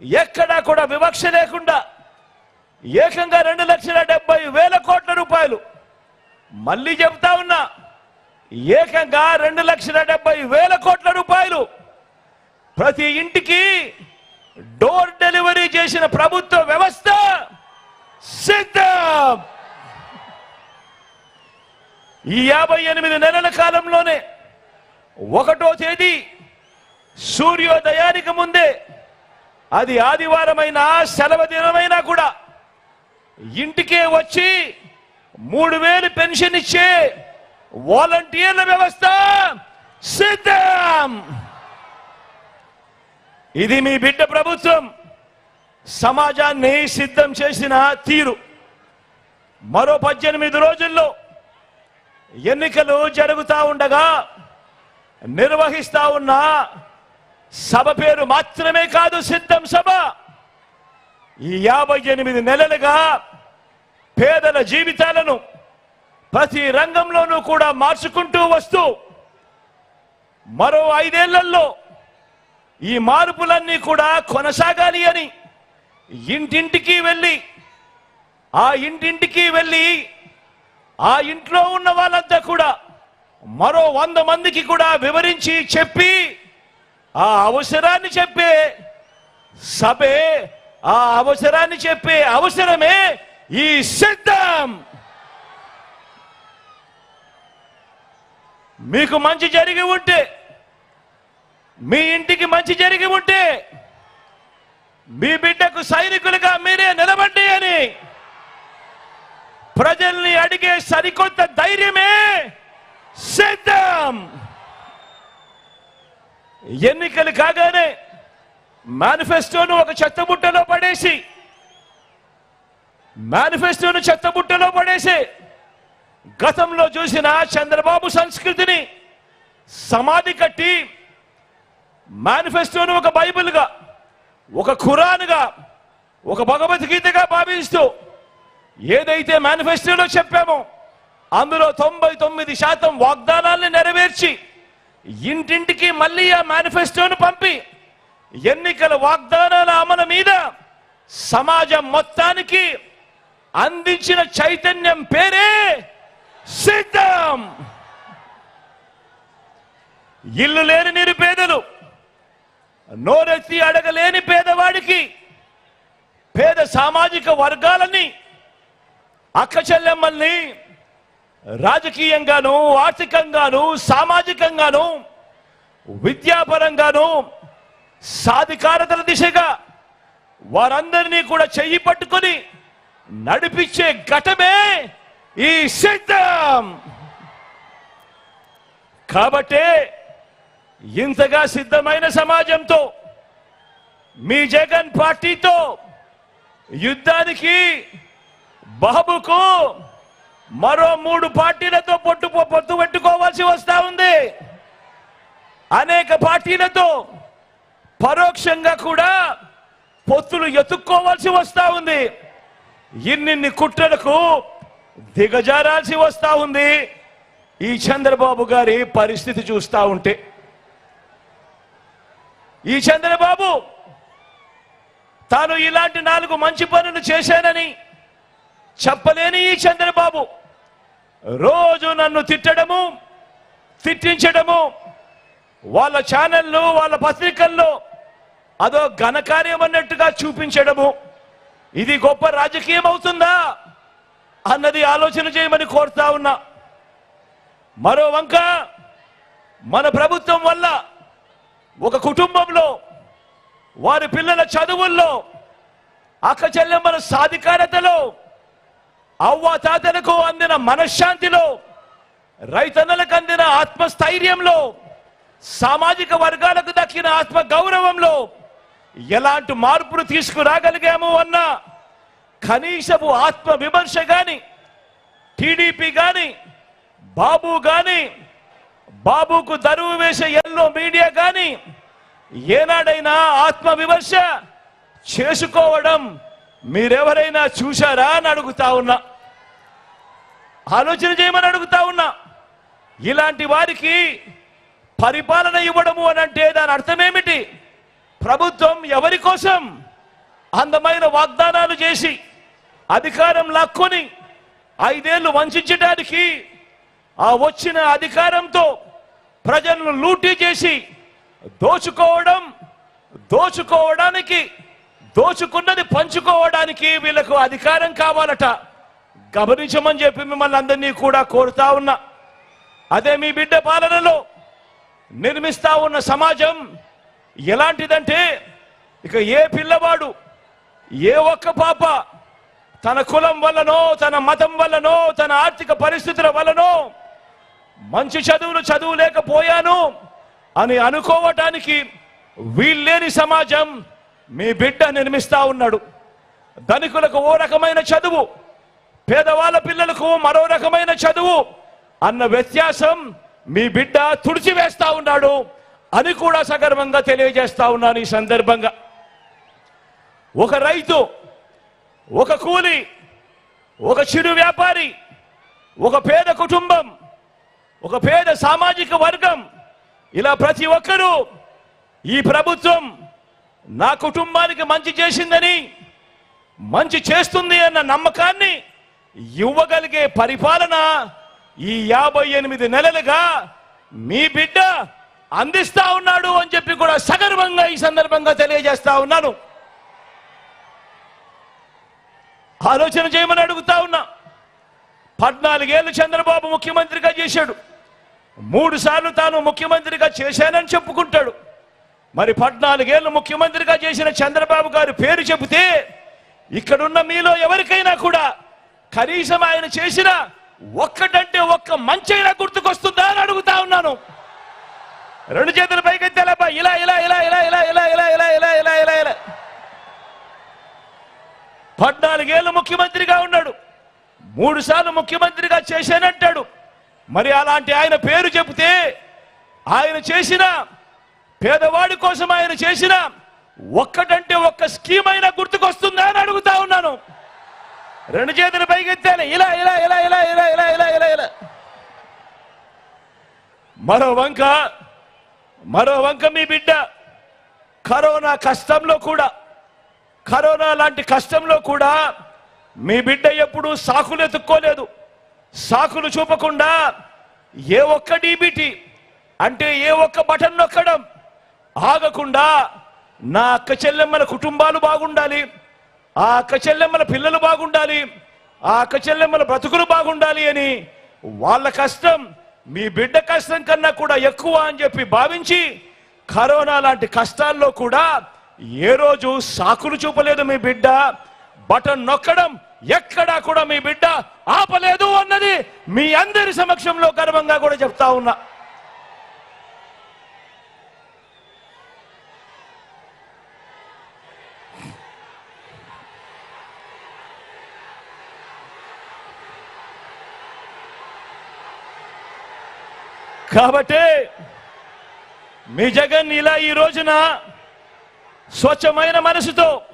ఎక్కడా కూడా వివక్ష లేకుండా ఏకంగా రెండు లక్షల డెబ్బై వేల కోట్ల రూపాయలు. మళ్ళీ చెప్తా ఉన్నా ఏకంగా రెండు లక్షల డెబ్బై వేల కోట్ల రూపాయలు. ప్రతి ఇంటికి డోర్ డెలివరీ చేసిన ప్రభుత్వ వ్యవస్థ సిద్ధం. ఈ యాభై ఎనిమిది నెలల కాలంలోనే ఒకటో తేదీ సూర్యోదయానికి ముందే అది ఆదివారమైనా సెలవు దినమైనా కూడా ఇంటికే వచ్చి మూడు వేలు పెన్షన్ ఇచ్చే వాలంటీర్ల వ్యవస్థ సిద్ధం. ఇది మీ బిడ్డ ప్రభుత్వం. సమాజాన్ని సిద్ధం చేసిన తీరు. మరో పద్దెనిమిది రోజుల్లో ఎన్నికలు జరుగుతూ ఉండగా నిర్వహిస్తా ఉన్న సభ పేరు మాత్రమే కాదు సిద్ధం సభ. ఈ యాభై ఎనిమిది నెలలుగా పేదల జీవితాలను ప్రతి రంగంలోనూ కూడా మార్చుకుంటూ వస్తూ మరో ఐదేళ్ళలో ఈ మార్పులన్నీ కూడా కొనసాగాలి అని ఇంటింటికి వెళ్ళి ఆ ఇంటింటికి వెళ్ళి ఆ ఇంట్లో ఉన్న వాళ్ళంతా కూడా మరో వంద మందికి కూడా వివరించి చెప్పి ఆ అవసరాన్ని చెప్పే సభే ఆ అవసరాన్ని చెప్పే అవసరమే ఈ సిద్ధం. మీకు మంచి జరిగి ఉంటే మీ ఇంటికి మంచి జరిగి ఉంటే మీ బిడ్డకు సైనికులుగా మీరే నిలబండి అని ప్రజల్ని అడిగే సరికొత్త ధైర్యమే సిద్ధం. ఎన్నికలు కాగానే మేనిఫెస్టోను ఒక చెత్తబుట్టలో పడేసి మేనిఫెస్టోను చెత్తబుట్టలో పడేసి గతంలో చూసిన చంద్రబాబు సంస్కృతిని సమాధి కట్టి మేనిఫెస్టోను ఒక బైబిల్గా ఒక ఖురాన్గా ఒక భగవద్గీతగా భావిస్తూ ఏదైతే మేనిఫెస్టోలో చెప్పామో అందులో తొంభై తొమ్మిది శాతం వాగ్దానాల్ని నెరవేర్చి ఇంటింటికి మళ్ళీ ఆ మేనిఫెస్టోను పంపి ఎన్నికల వాగ్దానాల అమలు మీద సమాజం మొత్తానికి అందించిన చైతన్యం పేరే సిద్ధం. ఇల్లు లేని నిరుపేదలు నోరెత్తి అడగలేని పేదవాడికి పేద సామాజిక వర్గాలని అక్క చెల్లెమ్మల్ని రాజకీయంగాను ఆర్థికంగాను సామాజికంగాను విద్యాపరంగాను సాధికారతల దిశగా వారందరినీ కూడా చెయ్యి పట్టుకొని నడిపించే ఘటమే ఈ సిద్ధం. కాబట్టే ఇంతగా సిద్ధమైన సమాజంతో మీ జగన్ పార్టీతో యుద్ధానికి బాబుకు మరో మూడు పార్టీలతో పొట్టు పొత్తు పెట్టుకోవాల్సి వస్తా ఉంది. అనేక పార్టీలతో పరోక్షంగా కూడా పొత్తులు ఎత్తుక్కోవాల్సి వస్తా ఉంది. ఇన్నిన్ని కుట్రలకు దిగజారాల్సి వస్తా ఉంది. ఈ చంద్రబాబు గారి పరిస్థితి చూస్తా ఉంటే. ఈ చంద్రబాబు తాను ఇలాంటి నాలుగు మంచి పనులు చేశానని చెప్పలేని ఈ చంద్రబాబు. రోజు నన్ను తిట్టడము తిట్టించడము వాళ్ళ ఛానళ్ళు వాళ్ళ పత్రికల్లో అదో ఘనకార్యం అన్నట్టుగా చూపించడము. ఇది గొప్ప రాజకీయం అవుతుందా అన్నది ఆలోచన చేయమని కోరుతా ఉన్నా. మరో వంక మన ప్రభుత్వం వల్ల ఒక కుటుంబంలో వారి పిల్లల చదువుల్లో అక్క చెల్లెమ్మల సాధికారతలో అవ్వ తాతలకు అందిన మనశ్శాంతిలో రైతన్నలకు అందిన ఆత్మస్థైర్యంలో సామాజిక వర్గాలకు దక్కిన ఆత్మ గౌరవంలో ఎలాంటి మార్పులు తీసుకురాగలిగాము అన్న కనీసపు ఆత్మ విమర్శ గాని టీడీపీ గాని బాబు గాని బాబుకు దరువు వేసే ఎల్లో మీడియా కానీ ఏనాడైనా ఆత్మ విమర్శ చేసుకోవడం మీరెవరైనా చూశారా అని అడుగుతా ఉన్నా. ఆలోచన చేయమని అడుగుతా ఉన్నా. ఇలాంటి వారికి పరిపాలన ఇవ్వడము అని అంటే దాని అర్థమేమిటి? ప్రభుత్వం ఎవరి కోసం అందమైన వాగ్దానాలు చేసి అధికారం లాక్కొని ఐదేళ్ళు వంచడానికి ఆ వచ్చిన అధికారంతో ప్రజలను లూటీ చేసి దోచుకోవడం దోచుకోవడానికి దోచుకున్నది పంచుకోవడానికి వీళ్ళకు అధికారం కావాలట. గమనించమని చెప్పి మిమ్మల్ని అందరినీ కూడా కోరుతా ఉన్నా. అదే మీ బిడ్డ పాలనలో నిర్మిస్తా ఉన్న సమాజం ఎలాంటిదంటే ఇక ఏ పిల్లవాడు ఏ ఒక్క పాప తన కులం వల్లనో తన మతం వల్లనో తన ఆర్థిక పరిస్థితుల వల్లనో మంచి చదువులు చదువులేకపోయాను అని అనుకోవటానికి వీల్లేని సమాజం మీ బిడ్డ నిర్మిస్తా ఉన్నాడు. ధనికులకు ఓ రకమైన చదువు పేదవాళ్ళ పిల్లలకు మరో రకమైన చదువు అన్న వ్యత్యాసం మీ బిడ్డ తుడిచివేస్తా ఉన్నాడు అని కూడా సగర్వంగా తెలియజేస్తా ఉన్నాను ఈ సందర్భంగా. ఒక రైతు ఒక కూలి ఒక చిరు వ్యాపారి ఒక పేద కుటుంబం ఒక పేద సామాజిక వర్గం ఇలా ప్రతి ఒక్కరూ ఈ ప్రభుత్వం నా కుటుంబానికి మంచి చేసిందని మంచి చేస్తుంది అన్న నమ్మకాన్ని ఇవ్వగలిగే పరిపాలన ఈ యాభై ఎనిమిది నెలలుగా మీ బిడ్డ అందిస్తా ఉన్నాడు అని చెప్పి కూడా సగర్వంగా ఈ సందర్భంగా తెలియజేస్తా ఉన్నాను. ఆలోచన చేయమని అడుగుతా ఉన్నా. పద్నాలుగేళ్ళు చంద్రబాబు ముఖ్యమంత్రిగా చేశాడు. మూడు సార్లు తాను ముఖ్యమంత్రిగా చేశానని చెప్పుకుంటాడు. మరి పద్నాలుగేళ్ళు ముఖ్యమంత్రిగా చేసిన చంద్రబాబు గారు పేరు చెబితే ఇక్కడున్న మీలో ఎవరికైనా కూడా కనీసం ఆయన చేసిన ఒక్కటంటే ఒక్క మంచైనా గుర్తుకొస్తుందా అని అడుగుతా ఉన్నాను రెండు చేతులు పైకెత్తేలాపా ఇలా ఇలా ఇలా ఇలా ఇలా ఇలా ఇలా ఇలా ఇలా ఇలా ఇలా ఇలా పద్నాలుగేళ్ళు ముఖ్యమంత్రిగా ఉన్నాడు మూడు సార్లు ముఖ్యమంత్రిగా చేశానంటాడు మరి అలాంటి ఆయన పేరు చెబితే ఆయన చేసిన పేదవాడి కోసం ఆయన చేసిన ఒక్కటంటే ఒక్క స్కీమ్ అయినా గుర్తుకొస్తుందా అని అడుగుతా ఉన్నాను. రెండు చేతులు పైకెత్తాను ఇలా ఇలా ఇలా ఇలా ఇలా ఇలా ఇలా ఇలా ఇలా. మరో వంక మరో వంక మీ బిడ్డ. కరోనా కష్టంలో కూడా కరోనా లాంటి కష్టంలో కూడా మీ బిడ్డ ఎప్పుడు సాకులు ఎత్తుక్కోలేదు. సాకులు చూపకుండా ఏ ఒక్క డీబీటీ అంటే ఏ ఒక్క బటన్ నొక్కడం ఆగకుండా నా అక్క చెల్లెమ్మల కుటుంబాలు బాగుండాలి ఆ అక్క చెల్లెమ్మల పిల్లలు బాగుండాలి ఆ అక్క చెల్లెమ్మల బ్రతుకులు బాగుండాలి అని వాళ్ళ కష్టం మీ బిడ్డ కష్టం కన్నా కూడా ఎక్కువ అని చెప్పి భావించి కరోనా లాంటి కష్టాల్లో కూడా ఏ రోజు సాకులు చూపలేదు మీ బిడ్డ. బటన్ నొక్కడం ఎక్కడా కూడా మీ బిడ్డ ఆపలేదు అన్నది మీ అందరి సమక్షంలో గర్వంగా కూడా చెప్తా ఉన్నా. కాబట్టి మీ జగన్ ఇలా ఈ రోజున స్వచ్ఛమైన మనసుతో